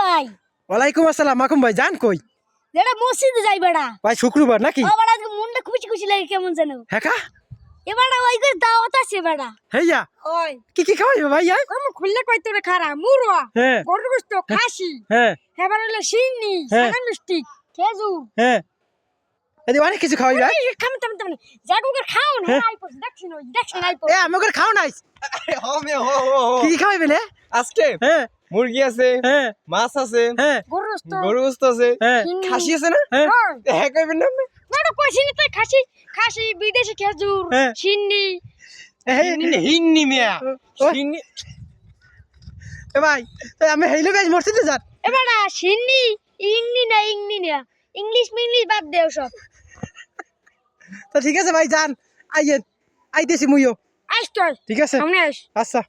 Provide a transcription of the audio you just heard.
ভাই। ওয়ালাইকুম আসসালাম মাকুম ভাই জান কই? যেটা মসজিদে যাই বেড়া। ভাই শুক্রবার নাকি? ও বেড়া আজকে মনটা খুশি খুশি লাগে কেমন যেন। হ্যাঁ কা এবারে ওই করে দাওয়াত আছে বেড়া। হেইয়া? ওই। কি কি খাওয়াইবে ভাই আয় কম খুললে কই তোরে খারা মুরুয়া হ্যাঁ। গরুর গোস্ত খাসি। হ্যাঁ। এবার হলো সিন্নি হ্যাঁ। সাদা মিষ্টি খেজুর। হ্যাঁ। এদি অনেক কিছু খাওয়াইবে আয়। খাম তাম তাম জাগুকে খাও না হ্যাঁ। আইপো দেখছি না দেখছি না আইপো এ আমাকে খাও নাই হো মে হো হো। কি কি খাওয়াইবে লে? আজকে হ্যাঁ। মুরগি আছে হ্যাঁ। মাছ আছে হ্যাঁ। গরু গোস্ত আছে। হ্যাঁ। খাসি আছে না? হ্যাঁ। হ্যাঁ হ্যাঁ কইবেন না আপনি? না না কইছি না তুই খাসি খাসি বিদেশি খেজুর হ্যাঁ। সিন্নি। হিন্নি মিয়া। এ ভাই আমি হেইলে যান। সিন্নি ইংনি না ইংনি না। ইংলিশ মিংলিশ বাদ দেও সব। তো ঠিক আছে ভাই যান। আইয়েন। আইতেছি মুইও। আইস তুই ঠিক আছে? সামনে আইস। আচ্ছা।